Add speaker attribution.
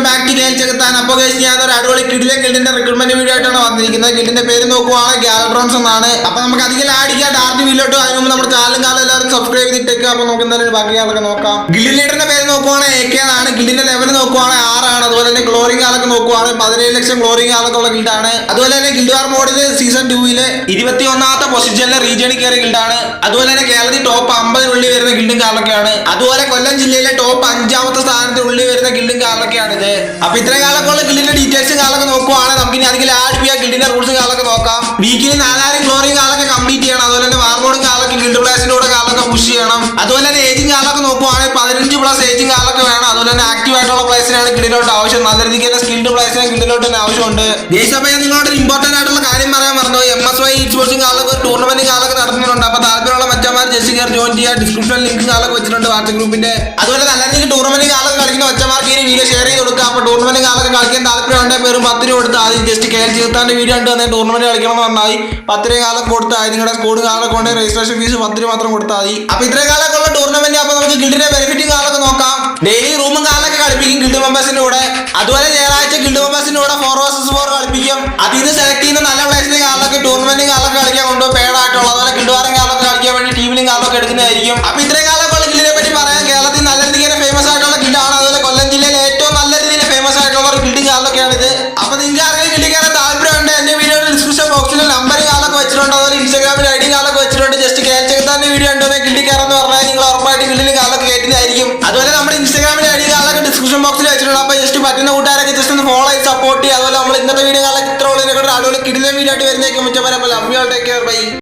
Speaker 1: Welcome back to ഞാൻ ചെകുത്താൻ അപ്പോൾ ഗൈസ് ഞാൻ ഒരു അടിപൊളി കിഡിലെ കിഡിന്റെ റിക്രൂട്ട്മെന്റ് വീഡിയോ ആയിട്ടാണ് വന്നിരിക്കുന്നത് കിഡിന്റെ പേര് നോക്കുവാണെങ്കിൽ ഗാലഡ്രോൺസ് എന്നാണ് അപ്പോൾ നമുക്ക് അധികം ആടിക്കാൻ ഡാർക്ക് വീലോട്ടോ അതിന് മുമ്പ് നമ്മുടെ ചാനലും കാലം എല്ലാവരും സബ്സ്ക്രൈബ് ചെയ്തിട്ടേക്ക് അപ്പോൾ നമുക്ക് എന്തായാലും ബാക്കി കാലൊക്കെ നോക്കാം ഗിൽഡ് ലീഡറിന്റെ പേര് നോക്കുവാണെങ്കിൽ എ കെ ആണ് ഗിൽഡിന്റെ ലെവൽ നോക്കുവാണെങ്കിൽ ആറാണ് അതുപോലെ തന്നെ ഗ്ലോറിംഗ് കാലൊക്കെ നോക്കുവാണെങ്കിൽ പതിനേഴ് ലക്ഷം ഗ്ലോറിംഗ് കാലൊക്കെ ഉള്ള ഗിൽഡാണ് അതുപോലെ തന്നെ ഗിൽഡ് വാർ മോഡിൽ സീസൺ ടൂവിൽ ഇരുപത്തി ഒന്നാമത്തെ പൊസിഷനിലെ റീജിയണിൽ കയറിയ ഗിൽഡാണ് അതുപോലെ തന്നെ കേരളത്തിൽ ടോപ്പ് അമ്പതിനുള്ളിൽ വരുന്ന ഗിൽഡും കാലൊക്കെയാണ് അതുപോലെ കൊല്ലം ജില്ലയിലെ ടോപ്പ് വരുന്ന ഗിൽഡും കാലൊക്കെയാണ് ഇത്. അപ്പൊ ഇത്രയും കാലൊക്കെ ഉള്ള ഗിൽഡിന്റെ ഡീറ്റെയിൽസും കാലൊക്കെ നോക്കുവാണെങ്കിൽ നമുക്ക് ഇനി അതിൽ ചെയ്യാൻ ഗിൽഡിന്റെ റൂൾസും കാലൊക്കെ നോക്കാം. വീക്കിലി നാലായിരം ഗ്ലോറിയും കാലൊക്കെ കംപ്ലീറ്റ് ചെയ്യണം. അതുപോലെ തന്നെ വാർമോഡും കാലൊക്കെ ഗിൽഡ് പ്ലേസിന്റെ കൂടെ കാലൊക്കെ പുഷ് ചെയ്യണം. അതുപോലെ തന്നെ ഏജിംഗ് കാലൊക്കെ നോക്കുവാണെങ്കിൽ പതിനഞ്ച് പ്ലസ് ഏജിംഗ് കാലൊക്കെ വേണം. അതുപോലെ തന്നെ ആക്റ്റീവ് ആയിട്ടുള്ള പ്ലേസിനാണ് ഗിൽഡിലോട്ട് ആവശ്യം. നല്ല രീതിക്ക് തന്നെ സ്കിൽഡ് പ്ലേസിനെ ഗിൽഡിലോട്ട് തന്നെ ആവശ്യമുണ്ട്. ഈ സമയം നിങ്ങളോട് ഇമ്പോർട്ടന്റ് ആയിട്ടുള്ള കാര്യം പറയാൻ പറഞ്ഞു എം എസ് വൈ സ്പോർട്സും കാലൊക്കെ ടൂർണമെന്റ് കാലൊക്കെ ജസ്റ്റ് കയറി ജോയിൻ ചെയ്യുക ഡിസ്ക്രിപ്ഷൻ ലിങ്ക് ആളെ വെച്ചിട്ടുണ്ട് വാട്സപ്പ് ഗ്രൂപ്പിന്റെ അതുപോലെ നല്ല രീതിക്ക് ടൂർണമെന്റ് കാലൊക്കെ കളിക്കുന്ന ഒച്ചമാർക്ക് ഈ വീഡിയോ ഷെയർ ചെയ്ത് കൊടുക്കുക അപ്പൊ ടൂർണമെന്റ് കാലൊക്കെ കളിക്കാൻ താല്പര്യം ഉണ്ടെങ്കിൽ വെറും പത്ത് രൂപ കൊടുത്ത് ആദ്യം ജസ്റ്റ് കെ എൽ വീഡിയോ ഉണ്ട് തന്നെ ടൂർണമെന്റ് കളിക്കണം പറഞ്ഞാൽ പത്ത് രൂപ കാലം കൊടുത്താൽ നിങ്ങളുടെ സ്കൂൾ കാലൊക്കെ കൊണ്ട് രജിസ്ട്രേഷൻ ഫീസ് പത്ത് രൂപ മാത്രം കൊടുത്താൽ മതി. അപ്പൊ ഇത്രയും കാലൊക്കെ ഉള്ള ടൂർണമെന്റ് അപ്പൊ നമുക്ക് ഗിൽഡിന്റെ ബെനിഫിറ്റും കാലൊക്കെ നോക്കാം. ഡെയിലി റൂമും കാലൊക്കെ കളിപ്പിക്കും ഗിൽഡ് മെമ്പേഴ്സിന്റെ കൂടെ. അതുപോലെ ഞായറാഴ്ച ഗിൽഡ് മെമ്പേഴ്സിന്റെ കൂടെ ഫോർ വേഴ്സസ് ഫോർ കളിപ്പിക്കും. അതിൽ നിന്ന് സെലക്ട് ചെയ്യുന്ന നല്ല പ്ലേസിന്റെ കാലൊക്കെ കളിക്കാൻ കാർഡൊക്കെ എടുക്കുന്നതായിരിക്കും. അപ്പൊ ഇത്രയും കാലം ഉള്ള ഗിൽഡിനെ പറ്റി പറയാം കേരളത്തിൽ നല്ല രീതിയിൽ ഫേമസ് ആയിട്ടുള്ള ഗിൽഡാണ് അതുപോലെ കൊല്ലം ജില്ലയിൽ ഏറ്റവും നല്ല രീതിയിൽ ഫേമസ് ആയിട്ടുള്ള ഒരു ഗിൽഡിംഗ് കാർഡൊക്കെയാണ് ഇത് അപ്പൊ നിങ്ങൾക്ക് ആരെങ്കിലും ഗിൽഡിംഗ് കയറാൻ താല്പര്യമുണ്ട് എന്റെ വീഡിയോയുടെ ഡിസ്ക്രിപ്ഷൻ ബോക്സിൽ നമ്പർ കാർഡൊക്കെ വെച്ചിട്ടുണ്ട് അതുപോലെ ഇൻസ്റ്റാഗ്രാമിൽ ഐ ഡി കാലൊക്കെ വെച്ചിട്ടുണ്ട്. ജസ്റ്റ് കേൾ ചെയ്താന്റെ വീഡിയോ ഉണ്ടോ ഗിൽഡി കയറാന്ന് പറഞ്ഞാൽ നിങ്ങൾ ഉറപ്പായിട്ട് ഗിൽഡിൽ കാലൊക്കെ കയറ്റുന്നതായിരിക്കും അതുപോലെ നമ്മുടെ ഇൻസ്റ്റാഗ്രാമിൽ ഐ ഡി കാലൊക്കെ ഡിസ്ക്രിപ്ഷൻ ബോക്സിൽ വെച്ചിട്ടുണ്ട്. അപ്പൊ ജസ്റ്റ് പറ്റുന്ന കൂട്ടുകാരൊക്കെ ജസ്റ്റ് ഒന്ന് ഫോളോ ചെയ്ത് സപ്പോർട്ട് ചെയ്യുക. അതുപോലെ നമ്മൾ ഇന്നത്തെ വീഡിയോ കാലൊക്കെ ഇത്ര ഉള്ളതിനെ അടിപൊളി കിടിലൻ വീഡിയോ ആയിട്ട് വരുന്നേക്കും മുറ്റം വരെ love you take care bye